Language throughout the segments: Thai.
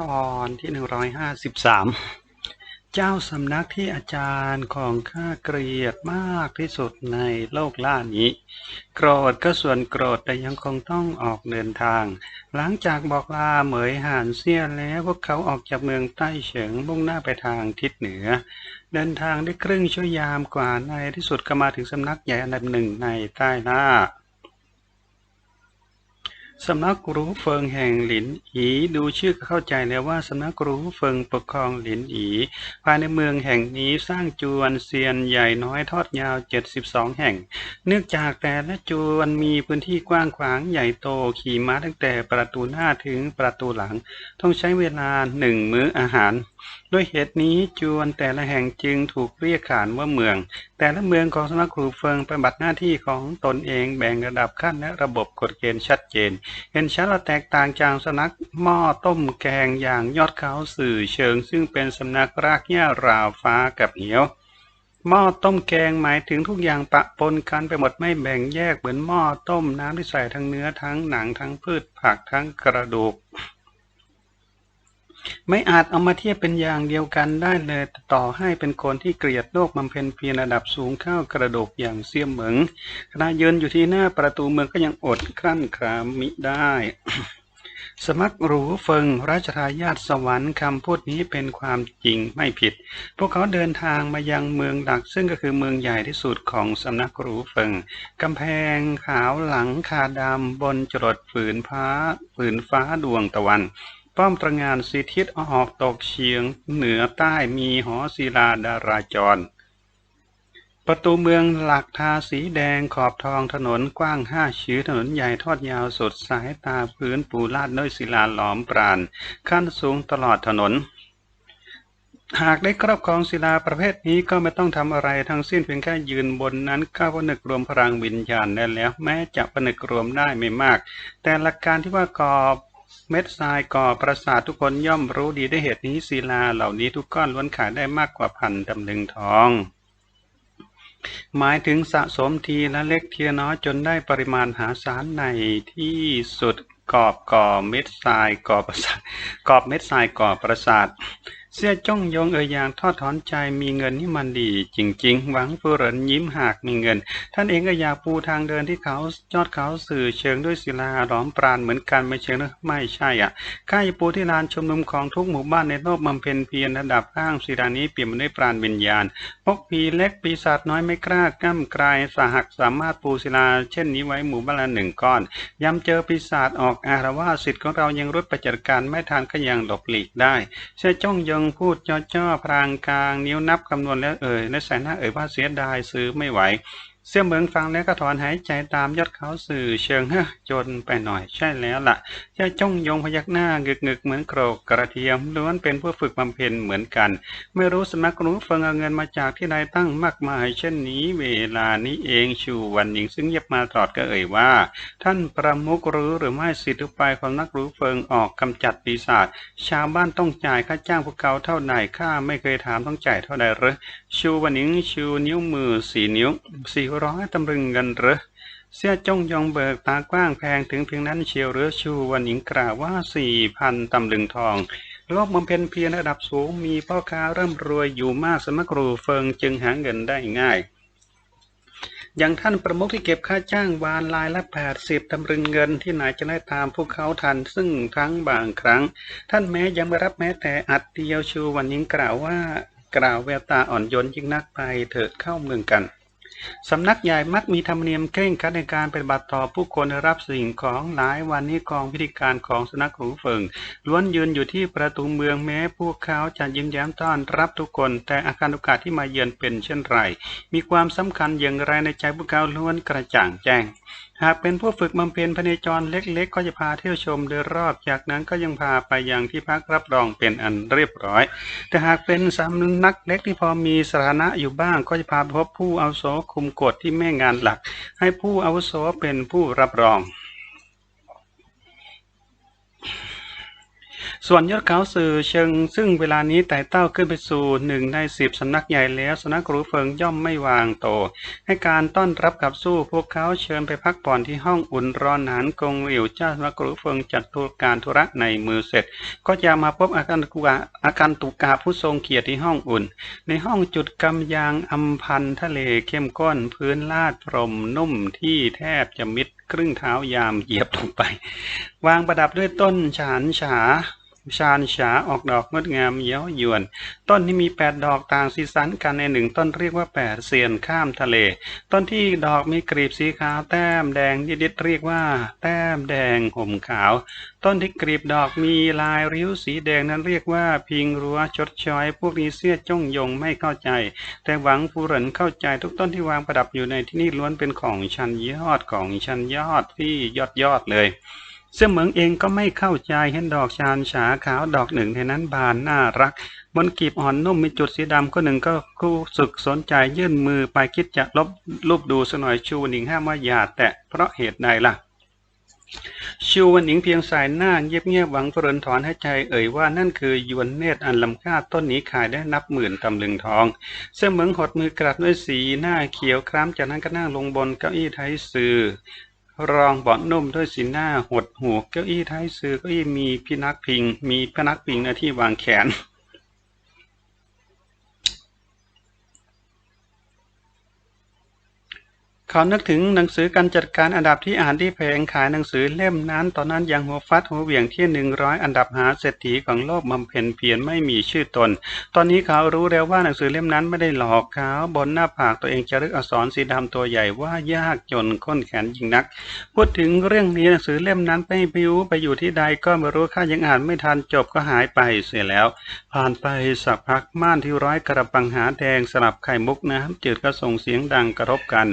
ตอนที่153เจ้าสำนักที่อาจารย์ของข้าเกลียดมากที่สุดในโลกล่านี้ โกรธก็ส่วนโกรธแต่ยังคงต้องออกเดินทาง หลังจากบอกลาเหมยห่านเสี้ยแล้วพวกเขาออกจากเมืองใต้เฉิงมุ่งหน้าไปทางทิศเหนือ เดินทางได้ครึ่งชั่วยามกว่าในที่สุดก็มาถึงสำนักใหญ่อันดับหนึ่งในใต้ล่า สำนักรู้เฟิงแห่งหลินอีดูชื่อเข้าใจแล้วว่าสำนักรู้เฟิงปกครองหลินอี ภายในเมืองแห่งนี้สร้างจวนเซียนใหญ่น้อยทอดยาว 72 แห่ง เนื่องจากแต่ละจวนมีพื้นที่กว้างขวางใหญ่โตขี่ม้าตั้งแต่ประตูหน้าถึงประตูหลัง ต้องใช้เวลาหนึ่งมื้ออาหารด้วยเหตุนี้จวนแต่ละแห่งจึงถูกเรียกขานว่าเมือง แต่ละเมืองของสำนักครูเฟิงปฏิบัติหน้าที่ของตนเองแบ่งระดับขั้นและระบบกฎเกณฑ์ชัดเจนเห็นชัดละแตกต่างจากสนักหม้อต้มแกงอย่างยอดเขาสื่อเชิง ซึ่งเป็นสำนักรากหญ้าราวฟ้ากับเหียว หม้อต้มแกงหมายถึงทุกอย่างปะปนกันไปหมดไม่แบ่งแยกเหมือนหม้อต้มน้ำที่ใส่ทั้งเนื้อทั้งหนังทั้งพืชผักทั้งกระดูก ไม่อาจเอามาเทียบเป็นอย่างเดียวกันได้เลย ต่อให้เป็นคนที่เกลียดโลกบำเพ็ญเพียรระดับสูงเข้ากระดูกอย่างเสี่ยมเหมิงขณะยืนอยู่ที่หน้าประตูเมืองก็ยังอดกลั้นครามมิได้ สมักหรูเฟิงราชทายาทสวรรค์คำพูดนี้เป็นความจริงไม่ผิด พวกเขาเดินทางมายังเมืองหลัก ซึ่งก็คือเมืองใหญ่ที่สุดของสำนักหรูเฟิงกำแพงขาวหลังคาดำบนจรดฝืนฟ้าฝืนฟ้าดวงตะวัน ป้อมตระหงานสีทิศออกตกเฉียง เหนือใต้มีหอศิลาดาราจร ประตูเมืองหลักทาสีแดงขอบทองถนนกว้างห้าชื้อถนนใหญ่ทอดยาวสุดสายตาพื้นปูลาดด้วยศิลาหลอมปราณขั้นสูงตลอดถนน หากได้ครอบครองศิลาประเภทนี้ก็ไม่ต้องทำอะไรทั้งสิ้นเพียงแค่ยืนบนนั้นก็ผนึกรวมพลังวิญญาณได้แล้ว แม้จะผนึกรวมได้ไม่มาก แต่หลักการที่ว่ากอบ เม็ดทรายก่อประสาททุกคนย่อมรู้ดีด้วยเหตุนี้ศิลาเหล่านี้ทุกก้อนล้วนขายได้มากกว่าพันตำลึงทอง หมายถึงสะสมทีละเล็กทีละน้อยจนได้ปริมาณหาศาลในที่สุดกอบก่อเม็ดทรายก่อประสาทกอบเม็ดทรายก่อประสาท เสียจ้องยงเอ่ยอย่างทอดถอนใจมีเงินนี่มันดี จริง ๆ หวังฟูเหรินยิ้มหากมีเงิน ท่านเองก็อยากปูทางเดินที่เขายอดเขาสื่อเชิงด้วยศิลาหลอมปราณเหมือนกันไม่เชิงหรือไม่ใช่อะข้าจะปูที่ลานชมนุมของทุกหมู่บ้านในโลกบำเพ็ญเพียรระดับข้างศิลานี้เปลี่ยนมาด้วยปราณวิญญาณพวกผีเล็กปีศาจน้อยไม่กล้าก้ามกลายสหักสามารถปูศิลา เช่นนี้ไว้หมู่บ้านละหนึ่งก้อนย้ำเจอปีศาจออกอารวาสิทธิ์ของเรายังรุดประจัดการไม่ทานก็ยังหลบหลีกได้ เสียจ้องยงพูดจ่อๆพรางกลาง นิ้วนับคำนวณแล้วเอ่ยและใส่หน้าเอ่ยว่าเสียดายซื้อไม่ไหว เสี่ยเหมืองฟังแล้วก็ถอนหายใจตามยอดเขาสื่อเชิงเฮ้จนไปหน่อยใช่แล้วล่ะเจ้าจ้องยงพยักหน้างึกงึกๆเหมือนโกรกกระเทียมล้วนเป็นผู้ฝึกบำเพ็ญเหมือนกัน ไม่รู้สำนักรู้เฟิงเอาเงินมาจากที่ใดตั้งมากมาย เช่นนี้เวลานี้เองชูวันหญิงซึ่งเงียบมาตลอดก็เอ่ยว่า ท่านประมุกรู้หรือไม่สิทธิไปของนักรู้เฟิงออกกำจัดปีศาจชาวบ้านต้องจ่ายค่าจ้างพวกเขาเท่าไหร่ข้าไม่เคยถามต้องจ่ายเท่าใดหรือชูวันหญิงชูนิ้วมือสี่นิ้วสี่ร้อยตำลึงเงินหรือเสียจงยองเบิกตากว้างแพงถึงเพียงนั้นเชียวหรือชูวันหญิงกล่าวว่าสี่พันตำลึงทองโลกบำเพ็ญเพียรระดับสูงมีพ่อค้าเริ่มรวยอยู่มากสมัครูเฟิงจึงหาเงินได้ง่าย อย่างท่านประมุขที่เก็บค่าจ้างวานลายละแปดสิบตำลึงเงินที่ไหนจะได้ตามพวกเขาทันซึ่งครั้งบางครั้ง ท่านแม้ยังไม่รับแม้แต่อัดเดียวชูวันหญิงกล่าวว่ากล่าวแววตาอ่อนโยนยิ่งนักไปเถิดเข้าเมืองกัน สำนักใหญ่มักมีธรรมเนียมเคร่งครัดในการปฏิบัติต่อผู้คนรับสิ่งของหลายวันนี้กองพิธีการของสำนักหูเฟิงล้วนยืนอยู่ที่ประตูเมืองแม้พวกเขาจะยิ้มแย้มต้อนรับทุกคน แต่อาการโอกาสที่มาเยือนเป็นเช่นไร มีความสำคัญอย่างไรในใจพวกเขาล้วนกระจ่างแจ้งหากเป็นผู้ฝึกบำเพ็ญพเนจรเล็กๆ ก็จะพาเที่ยวชมโดยรอบ จากนั้นก็ยังพาไปยังที่พักรับรองเป็นอันเรียบร้อย แต่หากเป็นสำนักเล็กที่พอมีสถานะอยู่บ้างก็จะพาพบผู้เอาโสคุมกฎที่แม่งานหลัก ให้ผู้อาวุโสเป็นผู้รับรอง ส่วนยอดเขาสื่อเชิง ซึ่งเวลานี้ไต่เต้าขึ้นไปสู่หนึ่งในสิบสำนักใหญ่แล้วสำนักรูเฟิงย่อมไม่วางโต ให้การต้อนรับกับสู้พวกเขาเชิญไปพักผ่อนที่ห้องอุ่นร้อนหนานกงหลิวเจ้าสำนักรูเฟิงจัดตุการธุระในมือเสร็จ ก็จะมาพบอาการตุกาอาการตุกาผู้ทรงเกียรติที่ห้องอุ่น ในห้องจุดกำยางอัมพันทะเลเข้มข้นพื้นลาดพรมนุ่มที่แทบจะมิดครึ่งเท้ายามเหยียบลงไป วางประดับด้วยต้นฉานฉา ชาญฉาออกดอกงดงามเย้ายวน ต้นที่มีแปดดอกต่างสีสันกันในหนึ่งต้นเรียกว่าแปดเสียนข้ามทะเล ต้นที่ดอกมีกลีบสีขาวแต้มแดงยิดๆเรียกว่า แต้มแดงห่มขาว ต้นที่กลีบดอกมีลายริ้วสีแดงนั้นเรียกว่า พิงรั้วชดช้อย พวกนี้เสี้ยจ้องยงไม่เข้าใจ แต่หวังฟูเหรินเข้าใจทุกต้นที่วางประดับอยู่ในที่นี่ล้วนเป็นของชั้นยอดของชั้นยอดที่ยอดยอดเลย เสี่ยเหมืองเองก็ไม่เข้าใจเห็นดอกชานฉาขาวดอกหนึ่งในนั้นบานน่ารัก บนกีบอ่อนนุ่มมีจุดสีดำก็หนึ่งก็คู่สึกสนใจยื่นมือไปคิดจะลบรูปดูสักหน่อยชูหนิงห้ามว่าอย่าแตะเพราะเหตุใดล่ะชูวันหนิงเพียงสายหน้าเงียบๆหวังเรินถอนให้ใจเอ่ยว่านั่นคือยวนเนตรอันลำค่าต้นนี้ขายได้นับหมื่นตำลึงทอง เสี่ยเหมืองหดมือกรัดด้วยสีหน้าเขียวคล้ำจากนั้นก็นั่งลงบนเก้าอี้ไทยซือ รองเบาะนุ่มด้วยสีหน้าหดหูเก้าอี้ท้ายซื้อเก้าอี้มีพินักพิง มีพนักพิงหน้าที่วางแขน เขานึกถึงหนังสือการจัดการอันดับที่อ่านที่แผงขายหนังสือเล่มนั้น ตอนนั้นยังหัวฟัดหัวเหวี่ยงที่หนึ่งร้อยอันดับหาเศรษฐีของโลกบำเพ็ญเพียรไม่มีชื่อตน ตอนนี้เขารู้แล้วว่าหนังสือเล่มนั้นไม่ได้หลอกเขาบนหน้าผากตัวเองจะรึกอักษรสีดำตัวใหญ่ว่ายากจนข้นแขนยิ่งนัก พูดถึงเรื่องนี้หนังสือเล่มนั้นไปบิวไปอยู่ที่ใดก็ไม่รู้ข้ายังอ่านไม่ทันจบก็หายไปเสียแล้ว ผ่านไปสักพักม่านที่ร้อยกระปังหาแดงสลับไข่มุกน้ำจืดก็ส่งเสียงดังกระทบกัน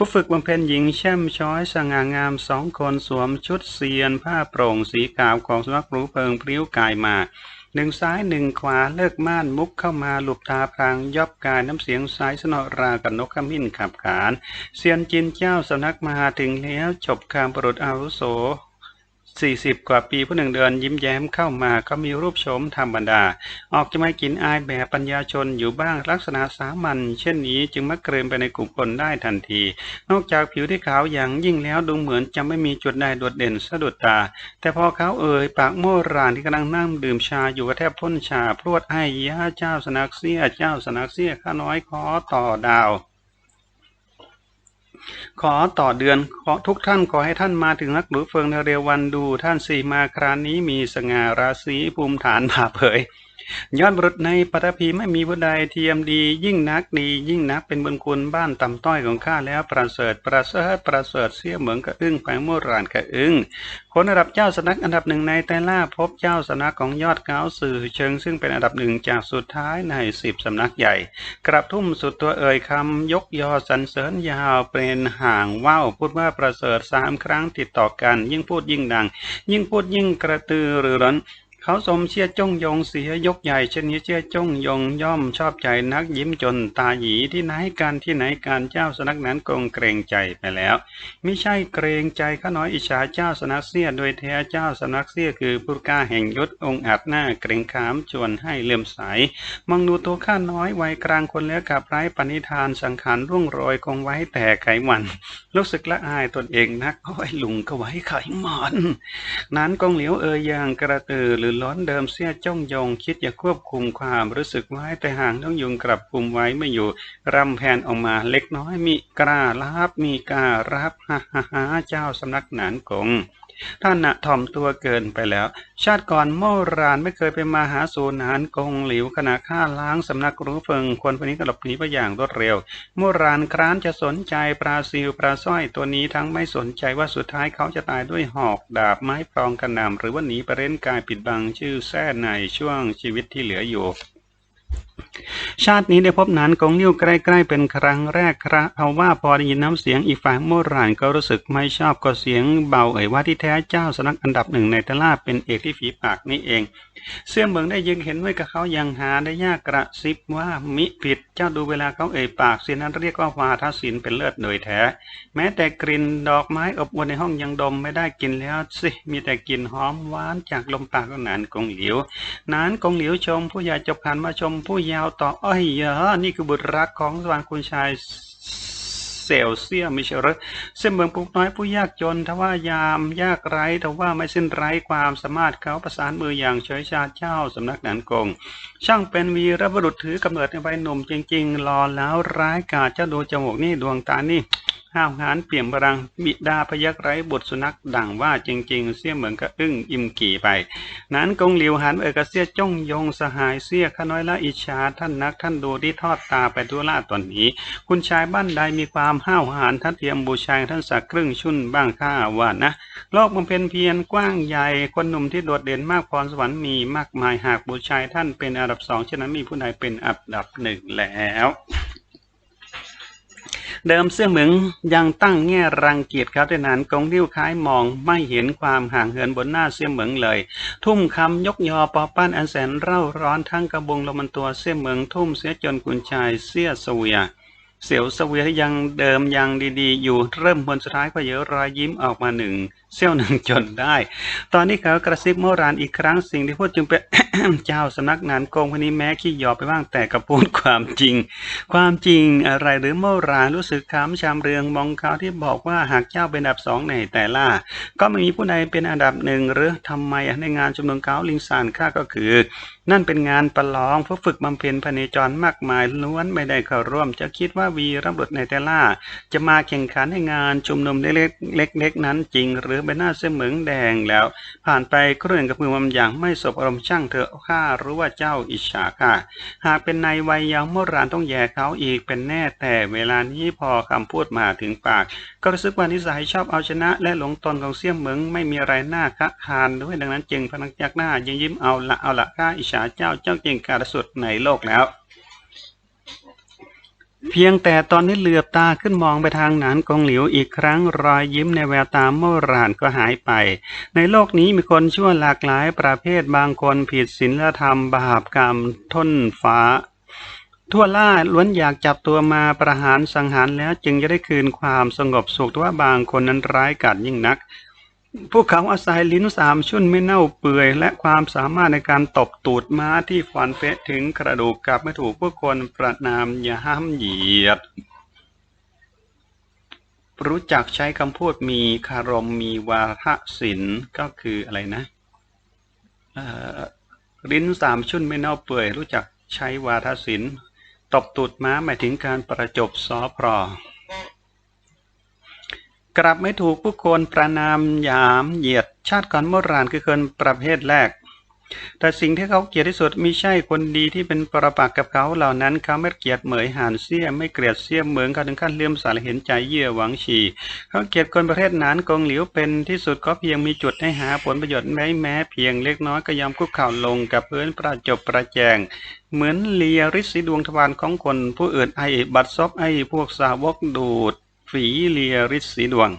ผู้ฝึกบำเพ็ญหญิงแช่มช้อยสง่างามสองคนสวมชุดเซียนผ้าโปร่งสีขาวของสำนักรู้เพิงพริ้วกายมาหนึ่งซ้ายหนึ่งขวาเลิกม่านมุกเข้ามาหลุบตาพรางยอบกายน้ำเสียงสายสนอรากับนกขมิ้นขับขาน เซียนจินเจ้าสำนักมาถึงแล้วจบคำปรุษอาวุโส สี่สิบกว่าปีผู้หนึ่งเดือนยิ้มแย้มเข้ามาก็มีรูปโฉมธรรมดา ออกจะไม่กินอายแบบปัญญาชนอยู่บ้างลักษณะสามัญเช่นนี้จึงมักเกรินไปในกลุ่มคนได้ทันที นอกจากผิวที่ขาวอย่างยิ่งแล้วดูเหมือนจะไม่มีจุดใดโดดเด่นสะดุดตา แต่พอเขาเอ่ยปากโมรานที่กำลังนั่งดื่มชาอยู่ก็แทบพ้นชาพรวดไอ้ย่าเจ้าสนักเสียเจ้าสนักเสียข้าน้อยขอต่อดาว ขอต่อเดือนขอทุกท่านขอให้ท่านมาถึงนักหรือเฟิงในเร็ววันดูท่านสี่มาครานี้มีสง่าราศีภูมิฐานผ่าเผย ยอดบุรุษในปฐพีไม่มีผู้ใดเทียมดี ยิ่งนักดี ยิ่งนักเป็นบุญคุณบ้านต่ำต้อยของข้าแล้วประเสริฐประเสริฐประเสริฐเสียเหมือนกระอึ้งแปงโมรานกระอึ้งคนระดับเจ้าสนักอันดับหนึ่งในแตล่าพบเจ้าสนักของยอดเก้าสื่อเชิงซึ่งเป็นอันดับหนึ่งจากสุดท้ายในสิบสำนักใหญ่ กระทุ่มสุดตัวเอ่ยคำยกยอสรรเสริญยาวเป็นห่างว่าวพูดว่าประเสริฐสามครั้งติดต่อกัน ยิ่งพูดยิ่งดัง ยิ่งพูดยิ่งกระตือรือร้น เขาสมเชียจ้องยงเสียยกใหญ่เช่นนี้เชียจ้องยงย่อมชอบใจนักยิ้มจนตาหยีที่ไหนการที่ไหนการเจ้าสนักนั้นกงเกรงใจไปแล้วไม่ใช่เกรงใจข้าน้อยอิจฉาเจ้าสนักเสียโดยแท้เจ้าสนักเสียคือผู้กล้าแห่งยศองค์อาจหน้าเกรงขามชวนให้เลื่อมใสมองดูตัวข้าน้อยวัยกลางคนแล้วกับไร้ปณิธานสังขารร่วงโรยคงไว้แต่ไขมันรู้สึกละอายตนเองนักโอ้ยลุงก็ไว้ไขมันนั้นกงเหลียวเอ่ยอย่างกระตือหรือร้อนเดิมเสียจ้องยองคิดจะควบคุมความรู้สึกไว้แต่ห่างต้องยุงกลับคุมไว้ไม่อยู่รำแผนออกมาเล็กน้อยมีกล้ารับมีการับฮ่าฮ่าฮ่าเจ้าสำนักหนานกง ท่านนะถ่อมตัวเกินไปแล้ว ชาติก่อนโมรานไม่เคยไปมาหาสูนานกงหลิวขณะฆ่าล้างสำนักรู้เฟิงคนคนนี้ก็หลบหนีไปอย่างรวดเร็ว โมรานคร้านจะสนใจปลาซิวปลาสร้อยตัวนี้ทั้งไม่สนใจว่าสุดท้ายเขาจะตายด้วยหอกดาบไม้พรองกระหน่ำหรือว่าหนีไปเร้นกายปิดบังชื่อแท้ในช่วงชีวิตที่เหลืออยู่ ชาตินี้ได้พบนานกงนิ้วใกล้ๆเป็นครั้งแรกครับเพราะว่าพอได้ยินน้ำเสียงอีกฝ่ายโมรานก็รู้สึกไม่ชอบก็เสียงเบาเอ่ยว่าที่แท้เจ้าสนักอันดับหนึ่งในตลาดเป็นเอกที่ฝีปากนี่เอง เสี่ยเหมืองได้ยินเห็นด้วยกับเขายังหาได้ยากกระซิบว่ามิผิดเจ้าดูเวลาเขาเอ่ยปากเสียนั้นเรียกว่าวาทศิลเป็นเลิศโดยแท้ แม้แต่กลิ่นดอกไม้อบอวลในห้องยังดมไม่ได้กินแล้วสิมีแต่กลิ่นหอมหวานจากลมปากของนานกงเหลียวนานกงเหลียวชม ผู้ใหญ่จบขันมาชมผู้ยาวตอบอ้อยเยอะนี่คือบุตรรักของสวรรคุณชายเซลเซียมิเชลเส้นเมืองปุกน้อยผู้ยากจนทว่ายามยากไร้ทว่าไม่สิ้นไร้ความสามารถเขาประสานมืออย่างเฉยชาเจ้าสำนักหนันกง ช่างเป็นวีรบุรุษถือกำเนิดในใบหนุ่มจริงๆรอแล้วร้ายกาจเจ้าดูจมูกนี่ดวงตานี่ห้าวหาญเปี่ยมพลังบิดาพยักไร้บุตรสุนัขดังว่าจริง ๆ เสี่ยเหมือนกับอึ้งอิ่มกี่ไป นั้นกงเหลียวหันเอกเสียจ้องยงสหายเสียข้าน้อยละอิจฉาท่านนักท่านดูที่ทอดตาไปดูล่าตอนนี้ คุณชายบ้านใดมีความห้าวหาญทัดเทียมบูชายท่านสักครึ่งชุ่นบ้างข้าว่านะโลกมันเป็นเพียงกว้างใหญ่คนหนุ่มที่โดดเด่นมากพรสวรรค์มีมากมายหากบูชายท่านเป็นอันดับสองฉะนั้นมีผู้ใดเป็นอันดับหนึ่งแล้ว เดิมเสื้อเหมืองยังตั้งแง่รังเกียจเขาด้วยนั้นกงนิ้วคล้ายมองไม่เห็นความห่างเหินบนหน้าเสื้อเหมืองเลย ทุ่มคำยกยอปอปั้นอันแสนเร่าร้อนทั้งกระบงลมันตัวเสื้อเหมืองทุ่มเสียจนกุญชายเสียเสวียเสียวเสวียยังเดิมยังดีๆ อยู่เริ่มบนสุดท้ายก็เยอะรอยยิ้มออกมาหนึ่งเสี้ยวหนึ่งจนได้ ตอนนี้เขากระซิบโมรานอีกครั้งสิ่งที่พูดจึงเป็น เจ้าสำนักนานโกงคนนี้แม้ขี้หยอกไปบ้างแต่กระพูดความจริง ความจริงอะไรหรือโมรานรู้สึกขำชามเรืองมองเขาที่บอกว่าหากเจ้าเป็นอันดับสองในแต่ละก็ไม่มีผู้ใดเป็นอันดับหนึ่งหรือทำไมในงานชุมนุมเขาลิงซานข้าก็คือ นั่นเป็นงานประลองเพื่อฝึกบำเพ็ญพเนจรมากมายล้วนไม่ได้เข้าร่วม จะคิดว่าวีรบุตรในแต่ละจะมาแข่งขันในงานชุมนุมเล็กๆนั้นจริงหรือใบหน้าเสมืองแดงแล้ว ผ่านไปเครื่องกับมือมันอย่างไม่สบอารมณ์ช่างเถอะข้ารู้ว่าเจ้าอิจฉาข้าหากเป็นในวัยยาว์โมรานต้องแย่เขาอีกเป็นแน่แต่เวลานี้พอคำพูดมาถึงปาก ก็รู้สึกว่านิสัยชอบเอาชนะ และหลงตนของเสี่ยมเหมืองไม่มีอะไรน่าคะคานด้วยดังนั้นจึงพนักยักหน้ายิ้มยิ้มเอาละเอาละข้าอิจฉาเจ้าเจ้าเก่งกาจสุดในโลกแล้ว เพียงแต่ตอนนี้เหลือบตาขึ้นมองไปทางหนานกงหลิวอีกครั้งรอยยิ้มในแววตาโมรานก็หายไป ในโลกนี้มีคนชั่วหลากหลายประเภทบางคนผิดศีลธรรม บาปกรรมท้นฟ้า ทั่วล่าล้วนอยากจับตัวมาประหารสังหารแล้วจึงจะได้คืนความสงบสุขแต่ว่าบางคนนั้นร้ายกาจยิ่งนัก พวกเขาอาศัยลิ้นสามชุ่นไม่เน่าเปื่อย และความสามารถในการตบตูดม้าที่ฟันเฟะถึงกระดูกกลับไม่ถูกผู้คนประนามอย่าห้ามเหยียด รู้จักใช้คำพูดมีคารมมีวาทศิลป์ก็คืออะไรนะลิ้นสามชุ่นไม่เน่าเปื่อย รู้จักใช้วาทศิลป์ตบตูดม้าหมายถึงการประจบซอพรอ กลับไม่ถูกผู้คนประนามหยามเหยียด ชาติก่อนโบราณคือคนประเภทแรก แต่สิ่งที่เขาเกลียดที่สุดไม่ใช่คนดีที่เป็นปรปักษ์กับเขาเหล่านั้นเขาไม่เกลียดเหมยหานเสี้ยไม่เกลียดเสี้ยเหมืองเขาถึงขั้นเลื่อมสายเห็นใจเยื่อหวังฉีเขาเกลียดคนประเภทนั้นกงหลิวเป็นที่สุดก็เพียงมีจุดให้หาผลประโยชน์แม้แม้เพียงเล็กน้อยก็ยอมคุกเข่าลงกับพื้นประจบประแจงเหมือนเลียริสีดวงทวารของคนผู้อื่นไอบัดซบไอพวกสาวกดูด ฝีเลียริสีดวง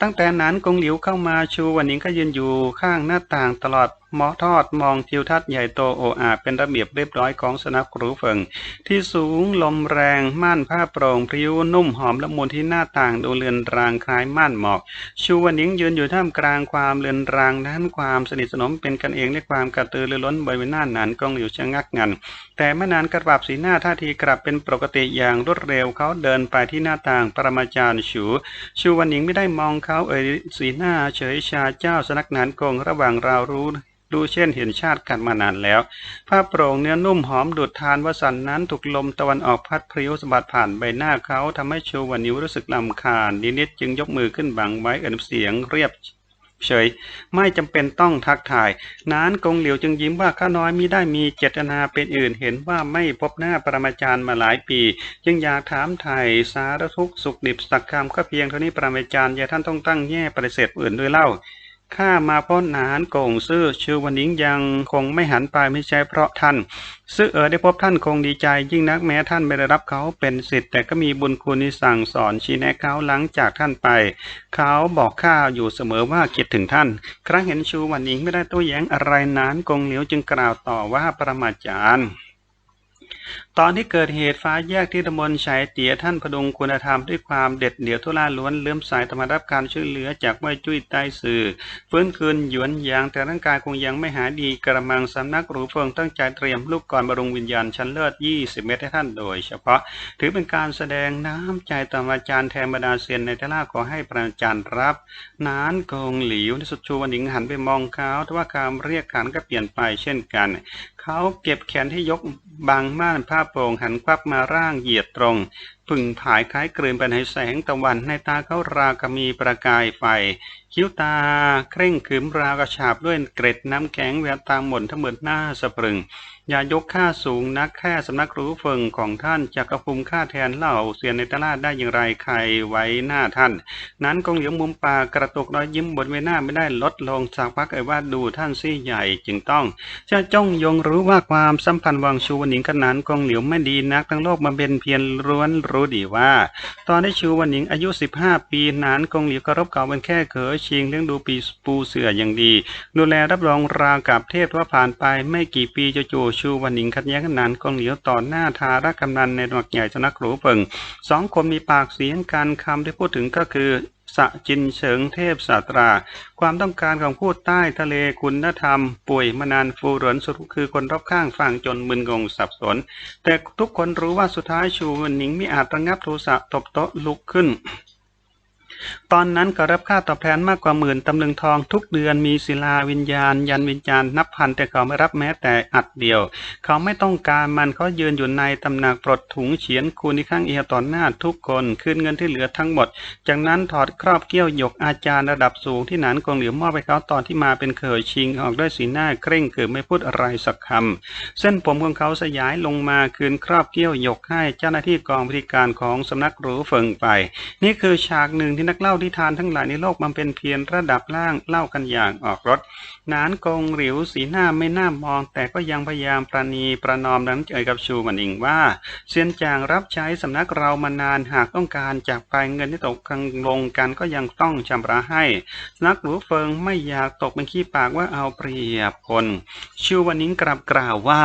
ตั้งแต่นั้นกงหลิวเข้ามาชูวันนิงก็ยืนอยู่ข้างหน้าต่างตลอดหมอทอดมองทิวทัศน์ใหญ่โตโออาเป็นระเบียบเรียบร้อยของสนักรูเฟิงที่สูงลมแรงม่านผ้าโปร่งพริ้วนุ่มหอมละมุนที่หน้าต่างดูเลือนรางคล้ายม่านหมอก ชูวันนิงยืนอยู่ท่ามกลางความเลือนรางนั้นความสนิทสนมเป็นกันเองและความกระตือรือร้นบริเวณหน้านั้นกงหลิวชะงักงัน แต่ไม่นานกระปรับสีหน้าท่าทีกลับเป็นปกติอย่างรวดเร็วเขาเดินไปที่หน้าต่างปรมาจารย์ชูชูวันหนิงไม่ได้มองเขาเอ่ยสีหน้าเฉยชาเจ้าสนักหนานกงระหว่างเรารู้ดูเช่นเห็นชาติกันมานานแล้ว ผ้าโปร่งเนื้อนุ่มหอมดุดทานวสันนั้นถูกลมตะวันออกพัดพริ้วสะบัดผ่านใบหน้าเขาทำให้ชูวันนิวรู้สึกลำคาญนิดๆจึงยกมือขึ้นบังไว้เอ่นเสียงเรียบ เฉย ไม่จำเป็นต้องทักทาย นานกงเหลียวจึงยิ้มว่าข้าน้อยมิได้มีเจตนาเป็นอื่น เห็นว่าไม่พบหน้าปรมาจารย์มาหลายปี จึงอยากถามไถ่สารทุกสุขดิบสักคำก็เพียงเท่านี้ปรมาจารย์อย่าท่านต้องตั้งแง่ปฏิเสธอื่นด้วยเล่า ข้ามาพราะหนานโกงซื่อชื่อวันนี้ยังคงไม่หันไปไม่ใช่เพราะท่าน ซื่อเอ๋อได้พบท่านคงดีใจยิ่งนักแม้ท่านไม่ได้รับเขาเป็นสิทธิ์แต่ก็มีบุญคุณที่สั่งสอนชี้แนะเขาหลังจากท่านไป เขาบอกข้าอยู่เสมอว่าคิดถึงท่าน ครั้งเห็นชูวันนี้ไม่ได้โตัวแย้งอะไรนานกงเหลียวจึงกล่าวต่อว่าประมาจารย์ ตอนที่เกิดเหตุฟ้าแยกที่ตำบลชายเตี๋ยท่านพดุงคุณธรรมด้วยความเด็ดเดี่ยวทุลาล้วนเลื่อมสายธรรมารับการช่วยเหลือจากไม่จุ้ยใต้สื่อฟื้นคืนหยวนยางแต่ร่างกายคงยังไม่หายดีกระมังสำนักหรูเฟิงตั้งใจเตรียมลูกก่อนบรุงวิญญาณชั้นเลิศ 20 เมตรให้ท่านโดย เฉพาะถือเป็นการแสดงน้ำใจต่ออาจารย์แทนบรรดาเซียนในทล่าขอให้พระจารย์รับ นานกงหลิวในสุดชูวันหญิงหันไปมองเขาแต่ว่าการเรียกขันก็เปลี่ยนไปเช่นกันเขาเก็บแขนที่ยกบางม่านผ้าโปร่งหันควับมาร่างเหยียดตรง ผึ่งผายคล้ายกลืนไปในแสงตะวันในตาเขารากมีประกายไฟ คิ้วตาเคร่งขึมราวกระฉาบด้วยเกร็ดน้ำแข็งแววตาหม่นทั้งหมดหน้าสะพรึง อย่ายกค่าสูงนักแค่สำนักรู้เฟิงของท่านจะกระพุมค่าแทนเหล่าเสียนในตลาดได้อย่างไรใครไว้หน้าท่าน นั้นกองเหลียวมุมปากกระตุกรอยยิ้มบนใบหน้าไม่ได้ลดลงสักพักเอ่ยว่าดูท่านซี่ใหญ่จึงต้องจะจ้องยงรู้ว่าความสัมพันธ์วังชูวันหนิงขนานกองเหลียวไม่ดีนักทั้งโลกมาเป็นเพียงร้วนรู้ดีว่า ตอนที่ชูวันหนิงอายุ 15 ปีนานกองเหลียวก็รบเก่าเป็นแค่เขอชิงเลี้ยงดูปีปูเสืออย่างดี ดูแลรับรองราวกับเทพว่าผ่านไปไม่กี่ปีจะจู่ชูวันหนิงขัดแย้งกันนานกองเหลียวต่อหน้าทารักกำนันในหมักใหญ่สนักหรูเปิงสองคนมีปากเสียงกันคำที่พูดถึงก็คือ สะจินเฉิงเทพศาตรา ความต้องการของผู้ใต้ทะเลคุณธรรม ป่วยมานานฟูเหรนสุดคือคนรอบข้างฟังจนมึนงงสับสน แต่ทุกคนรู้ว่าสุดท้ายชูวันหนิงไม่อาจระงับโทสะตบโต๊ะลุกขึ้น ตอนนั้นก็รับค่าตอบแทนมากกว่าหมื่นตำลึงทองทุกเดือนมีศิลาวิญญาณ ยันวิญญาณนับพันแต่เขาไม่รับแม้แต่อัดเดียว เขาไม่ต้องการมันเขายืนอยู่ในตำหนักปลดถุงเฉียนคูนิข้างเอียต่อหน้าทุกคนคืนเงินที่เหลือทั้งหมด จากนั้นถอดครอบเกี้ยวหยกอาจารย์ระดับสูงที่หนานกงเหลียวมอบไปเขาตอนที่มาเป็นเขยชิงออกด้วยสีหน้าเคร่งเกิดไม่พูดอะไรสักคำเส้นผมของเขาสยายลงมาคืนครอบเกี้ยวหยกให้เจ้าหน้าที่กองบริการของสำนักหรูเฟิงไป นี่คือฉากหนึ่งที่นักเล่าที่ทานทั้งหลายในโลกมันเป็นเพียงระดับล่างเล่ากันอย่างออกรถ นานกงหลิวสีหน้าไม่น่ามอง แต่ก็ยังพยายามประนีประนอมนั้นเอ่ยกับชูมันเองว่าเซียนจางรับใช้สำนักเรามานานหากต้องการจากไปเงินที่ตกกลางลงกันก็ยังต้องชำระให้สนักหรูเฟิงไม่อยากตกเป็นขี้ปากว่าเอาเปรียบคน ชูวันนิงกลับกล่าวว่า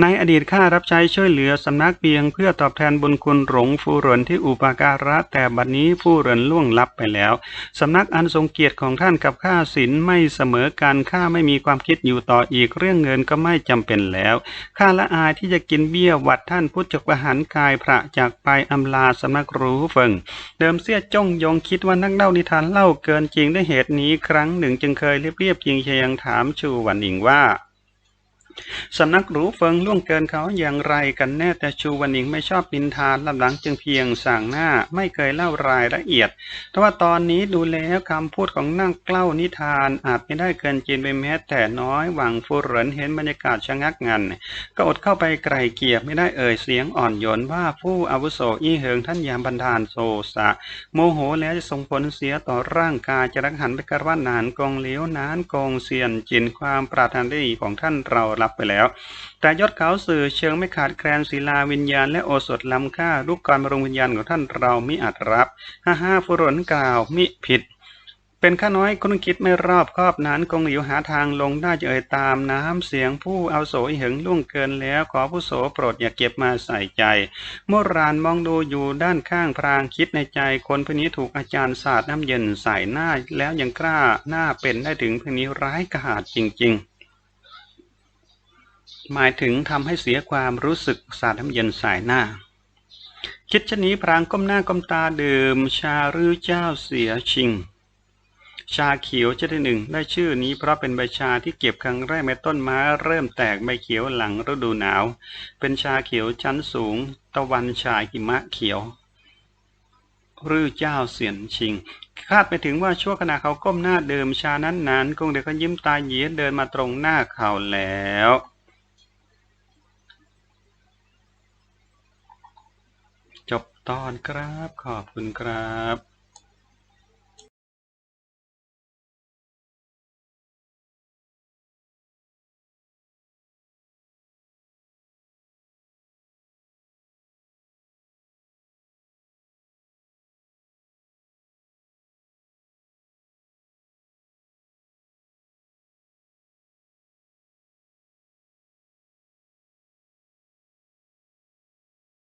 ในอดีตข้ารับใช้ช่วยเหลือสำนักเพียงเพื่อตอบแทนบุญคุณหลงฟูเหรินที่อุปการะแต่บัดนี้ฟูเหรินล่วงลับไปแล้วสำนักอันทรงเกียรติของท่านกับข้าศิลไม่เสมอกันข้าไม่มีความคิดอยู่ต่ออีกเรื่องเงินก็ไม่จำเป็นแล้วข้าละอายที่จะกินเบี้ยวัดท่านพุทธจกประหารกายพระจากไปอำลาสำนักรู้เฟิงเดิมเสียจ้องยงคิดว่านักเล่านิทานเล่าเกินจริงด้วยเหตุนี้ครั้งหนึ่งจึงเคยเรียบเรียบๆยิงเชียงถามชูวันอิงว่า สำนักหรูเฟิงล่วงเกินเขาอย่างไรกันแน่แต่ชูวันหนิงไม่ชอบนินทานลำหลังจึงเพียงสั่งหน้าไม่เคยเล่ารายละเอียดแต่ว่าตอนนี้ดูแล้วคำพูดของนักเกล่านิทานอาจไม่ได้เกินจริงไปแม้แต่น้อยหวังฟูเหรินเห็นบรรยากาศชะงักงัน ก็อดเข้าไปไกลเกลี่ยไม่ได้เอ่ยเสียงอ่อนโยนว่าผู้อาวุโสอี้เหิงท่านยามบันดาลโซสะ โมโหแล้วจะส่งผลเสียต่อร่างกายจะรักหันไปกระว่านานกองเหลียวนานกองเสียนจินความปรารถนาดีของท่านเราับไปแล้วแต่ยศเขาสื่อเชิงไม่ขาดแคลนศิลาวิญญาณและโอสถล้ำค่าลูกกรบรงวิญญาณของท่านเรามิอาจรับฮ่าฮ่าฟุรนกล่าวมิผิด เป็นข้าน้อยคุณคิดไม่รอบครอบนั้นคงหลิวหาทางลงได้จะเอ่ยตามน้ำเสียงผู้เอาโสยเหิงล่วงเกินแล้วขอผู้โสโปรดอย่าเก็บมาใส่ใจโมรานมองดูอยู่ด้านข้างพรางคิดในใจคนพวกนี้ถูกอาจารย์ศาสตร์น้ำเย็นใส่หน้าแล้วยังกล้าหน้าเป็นได้ถึงพวกนี้ร้ายกาจจริง ๆ หมายถึงทำให้เสียความรู้สึกสาดน้ำเย็นสายหน้า คิดชะนี้พรางก้มหน้าก้มตาดื่ม ชาหรือเจ้าเสียชิง ชาเขียวชนิดหนึ่งได้ชื่อนี้เพราะเป็นใบชาที่เก็บครั้งแรกในต้นไม้เริ่มแตกใบเขียวหลังฤดูหนาว เป็นชาเขียวชั้นสูง ตะวันชายหิมะเขียวรือเจ้าเสียนชิง คาดไปถึงว่าชั่วขณะเขาก้มหน้าเดิมชานั้นนานคงเด็กก็ยิ้มตาเยียดเดินมาตรงหน้าเขาแล้ว จบ ตอนครับ ขอบคุณครับ